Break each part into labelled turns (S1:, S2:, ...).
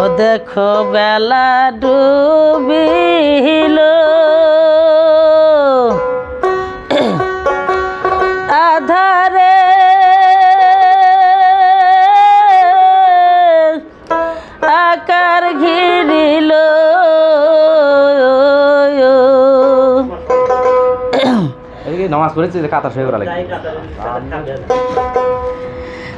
S1: ও দেখো বেলা ডুবিল। আধারে আকার ঘিরিল।
S2: নমাজ পড়েছে কাতার সই লাগে।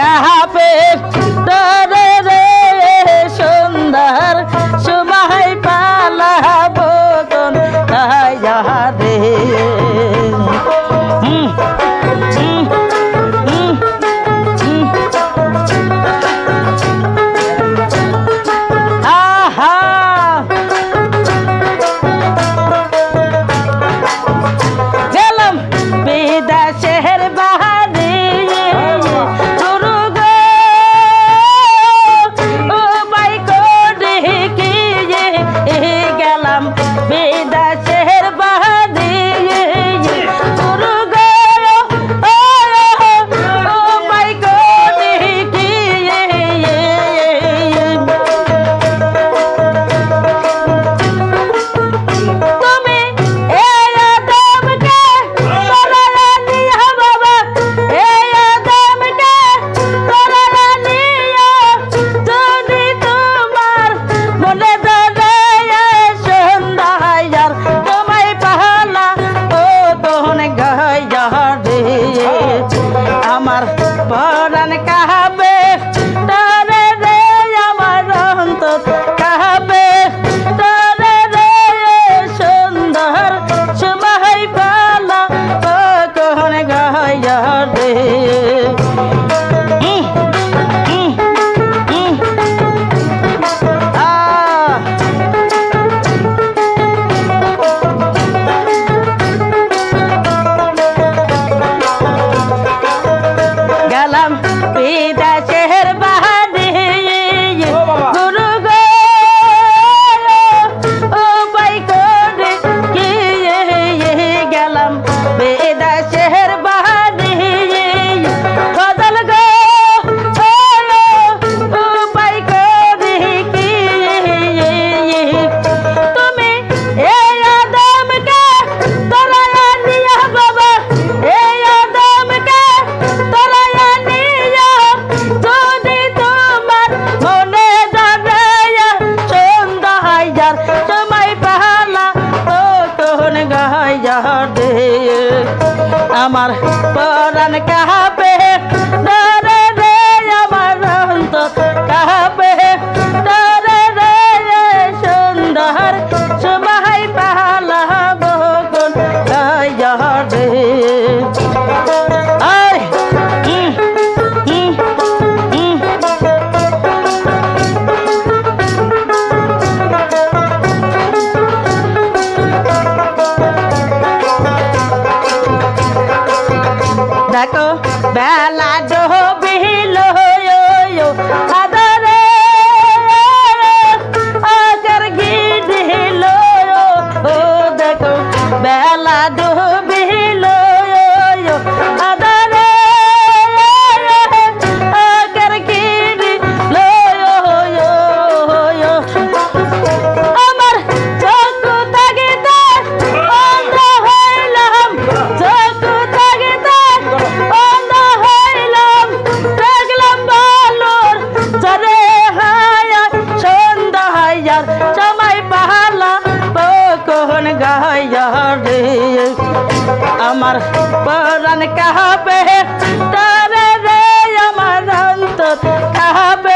S1: সাহাবে বেলা ডোবিল মাইয়া আমার পরাণ কাহাবে তার রে আমার অন্তর কাহাবে